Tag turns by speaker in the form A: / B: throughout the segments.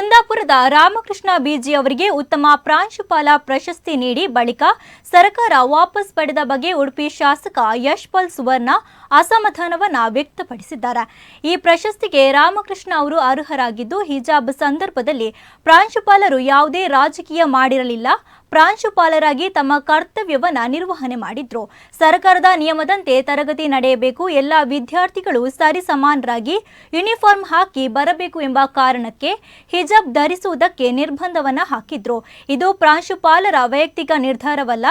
A: ಕುಂದಾಪುರದ ರಾಮಕೃಷ್ಣ ಬಿಜಿ ಅವರಿಗೆ ಉತ್ತಮ ಪ್ರಾಂಶುಪಾಲ ಪ್ರಶಸ್ತಿ ನೀಡಿ ಬಳಿಕ ಸರ್ಕಾರ ವಾಪಸ್ ಪಡೆದ ಬಗ್ಗೆ ಉಡುಪಿ ಶಾಸಕ ಯಶ್ಪಾಲ್ ಸುವರ್ಣ ಅಸಮಾಧಾನವನ್ನು ವ್ಯಕ್ತಪಡಿಸಿದ್ದಾರೆ. ಈ ಪ್ರಶಸ್ತಿಗೆ ರಾಮಕೃಷ್ಣ ಅವರು ಅರ್ಹರಾಗಿದ್ದು, ಹಿಜಾಬ್ ಸಂದರ್ಭದಲ್ಲಿ ಪ್ರಾಂಶುಪಾಲರು ಯಾವುದೇ ರಾಜಕೀಯ ಮಾಡಿರಲಿಲ್ಲ. ಪ್ರಾಂಶುಪಾಲರಾಗಿ ತಮ್ಮ ಕರ್ತವ್ಯವನ್ನ ನಿರ್ವಹಣೆ ಮಾಡಿದ್ರು. ಸರ್ಕಾರದ ನಿಯಮದಂತೆ ತರಗತಿ ನಡೆಯಬೇಕು, ಎಲ್ಲ ವಿದ್ಯಾರ್ಥಿಗಳು ಸರಿಸಮಾನರಾಗಿ ಯೂನಿಫಾರ್ಮ್ ಹಾಕಿ ಬರಬೇಕು ಎಂಬ ಕಾರಣಕ್ಕೆ ಹಿಜಾಬ್ ಧರಿಸುವುದಕ್ಕೆ ನಿರ್ಬಂಧವನ್ನ ಹಾಕಿದ್ರು. ಇದು ಪ್ರಾಂಶುಪಾಲರ ವೈಯಕ್ತಿಕ ನಿರ್ಧಾರವಲ್ಲ,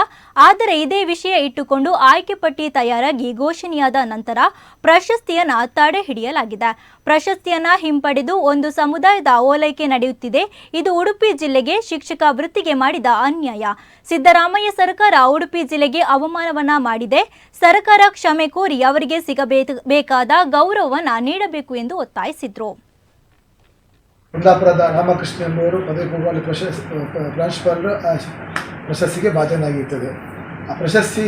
A: ಆದರೆ ಇದೇ ವಿಷಯ ಇಟ್ಟುಕೊಂಡು ಆಯ್ಕೆ ಪಟ್ಟಿ ತಯಾರಾಗಿ ಘೋಷಣೆಯಾದ ನಂತರ ಪ್ರಶಸ್ತಿಯನ್ನ ತಡೆ ಹಿಡಿಯಲಾಗಿದೆ. ಪ್ರಶಸ್ತಿಯನ್ನ ಹಿಂಪಡೆದು ಒಂದು ಸಮುದಾಯದ ಓಲೈಕೆ ನಡೆಯುತ್ತಿದೆ. ಇದು ಉಡುಪಿ ಜಿಲ್ಲೆಗೆ ಶಿಕ್ಷಕ ವೃತ್ತಿಗೆ ಮಾಡಿದ ಅನ್ಯಾಯ ಸಿದ್ದರಾಮಯ್ಯ ಸರ್ಕಾರ ಉಡುಪಿ ಜಿಲ್ಲೆಗೆ ಅವಮಾನವನ್ನ ಮಾಡಿದೆ. ಸರ್ಕಾರ ಕ್ಷಮೆ ಕೋರಿ ಅವರಿಗೆ ಸಿಗಬೇಕಾದ ಗೌರವವನ್ನ ನೀಡಬೇಕು ಎಂದು ಒತ್ತಾಯಿಸಿದ್ರು.
B: ಕುಂದಾಪುರದ ರಾಮಕೃಷ್ಣ ಎಂಬುವರು ಪದವಿ ಪ್ರಶಸ್ತಿ, ಪ್ರಾಂಶುಪಾಲರು ಪ್ರಶಸ್ತಿಗೆ ಭಾಜನಾಗಿರ್ತದೆ ಆ ಪ್ರಶಸ್ತಿ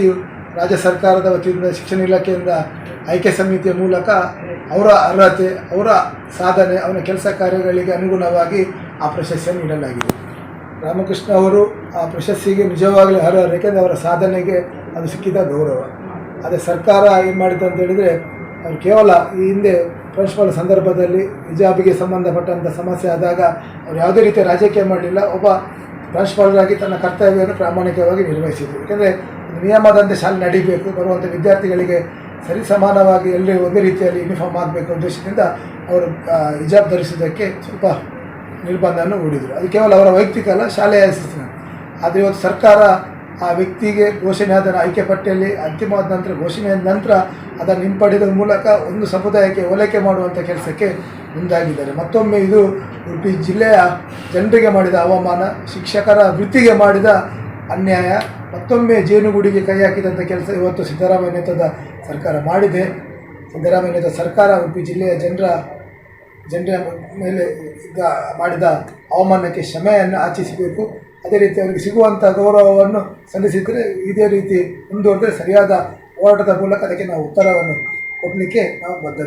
B: ರಾಜ್ಯ ಸರ್ಕಾರದ ವತಿಯಿಂದ ಶಿಕ್ಷಣ ಇಲಾಖೆಯಿಂದ ಆಯ್ಕೆ ಸಮಿತಿಯ ಮೂಲಕ ಅವರ ಅರ್ಹತೆ, ಅವರ ಸಾಧನೆ, ಅವನ ಕೆಲಸ ಕಾರ್ಯಗಳಿಗೆ ಅನುಗುಣವಾಗಿ ಆ ಪ್ರಶಸ್ತಿಯನ್ನು ನೀಡಲಾಗಿದೆ. ರಾಮಕೃಷ್ಣ ಅವರು ಆ ಪ್ರಶಸ್ತಿಗೆ ನಿಜವಾಗಲೂ ಅರ್ಹರು ಯಾಕೆಂದರೆ ಅವರ ಸಾಧನೆಗೆ ಅದು ಸಿಕ್ಕಿದ ಗೌರವ. ಅದೇ ಸರ್ಕಾರ ಏನು ಮಾಡಿತು ಅಂತ ಹೇಳಿದರೆ ಅವರು ಕೇವಲ ಈ ಹಿಂದೆ ಪ್ರಿನ್ಸಿಪಾಲ್ ಸಂದರ್ಭದಲ್ಲಿ ಹಿಜಾಬಿಗೆ ಸಂಬಂಧಪಟ್ಟಂಥ ಸಮಸ್ಯೆ ಆದಾಗ ಅವರು ಯಾವುದೇ ರೀತಿಯ ರಾಜಕೀಯ ಮಾಡಲಿಲ್ಲ. ಒಬ್ಬ ಪ್ರಿನ್ಸಿಪಾಲರಾಗಿ ತನ್ನ ಕರ್ತವ್ಯವನ್ನು ಪ್ರಾಮಾಣಿಕವಾಗಿ ನಿರ್ವಹಿಸಿದರು. ಏಕೆಂದರೆ ನಿಯಮದಂತೆ ಶಾಲೆ ನಡೀಬೇಕು ಬರುವಂಥ ವಿದ್ಯಾರ್ಥಿಗಳಿಗೆ ಸರಿ ಸಮಾನವಾಗಿ ಎಲ್ಲರೂ ಒಂದೇ ರೀತಿಯಲ್ಲಿ ಯೂನಿಫಾರ್ಮ್ ಆಗಬೇಕು ಉದ್ದೇಶದಿಂದ ಅವರು ಹಿಜಾಬ್ ಧರಿಸುವುದಕ್ಕೆ ಸ್ವಲ್ಪ ನಿರ್ಬಂಧವನ್ನು ಹೂಡಿದರು. ಅದು ಕೇವಲ ಅವರ ವೈಯಕ್ತಿಕ ಅಲ್ಲ, ಶಾಲೆಯ ಶಿಸ್ತಿನ ಆದರೆ ಇವತ್ತು ಸರ್ಕಾರ ಆ ವ್ಯಕ್ತಿಗೆ ಘೋಷಣೆ ಆದ ಆಯ್ಕೆ ಪಟ್ಟಿಯಲ್ಲಿ, ಅಂತಿಮವಾದ ನಂತರ ಘೋಷಣೆಯ ನಂತರ ಅದನ್ನು ಹಿಂಪಡೆದ ಮೂಲಕ ಒಂದು ಸಮುದಾಯಕ್ಕೆ ಓಲೈಕೆ ಮಾಡುವಂಥ ಕೆಲಸಕ್ಕೆ ಮುಂದಾಗಿದ್ದಾರೆ. ಮತ್ತೊಮ್ಮೆ ಇದು ಉಡುಪಿ ಜಿಲ್ಲೆಯ ಜನರಿಗೆ ಮಾಡಿದ ಅವಮಾನ, ಶಿಕ್ಷಕರ ವೃತ್ತಿಗೆ ಮಾಡಿದ ಅನ್ಯಾಯ, ಮತ್ತೊಮ್ಮೆ ಜೇನುಗೂಡಿಗೆ ಕೈ ಹಾಕಿದಂಥ ಕೆಲಸ ಇವತ್ತು ಸಿದ್ದರಾಮಯ್ಯ ನೇತೃತ್ವದ ಸರ್ಕಾರ ಮಾಡಿದೆ. ಸಿದ್ದರಾಮಯ್ಯ ನೇತೃತ್ವದ ಸರ್ಕಾರ ಉಡುಪಿ ಜಿಲ್ಲೆಯ ಜನರ ಜನರ ಮೇಲೆ ಇದ್ದ, ಮಾಡಿದ ಅವಮಾನಕ್ಕೆ ಕ್ಷಮೆಯನ್ನು ಆಚಿಸಬೇಕು ಅದೇ ರೀತಿ ಅವರಿಗೆ ಸಿಗುವಂಥ ಗೌರವವನ್ನು ಸಲ್ಲಿಸಿದರೆ ಇದೇ ರೀತಿ ಮುಂದುವರೆದರೆ ಸರಿಯಾದ ಹೋರಾಟದ ಮೂಲಕ ಅದಕ್ಕೆ ನಾವು ಉತ್ತರವನ್ನು ಕೊಡಲಿಕ್ಕೆ ನಾವು ಬದ್ಧ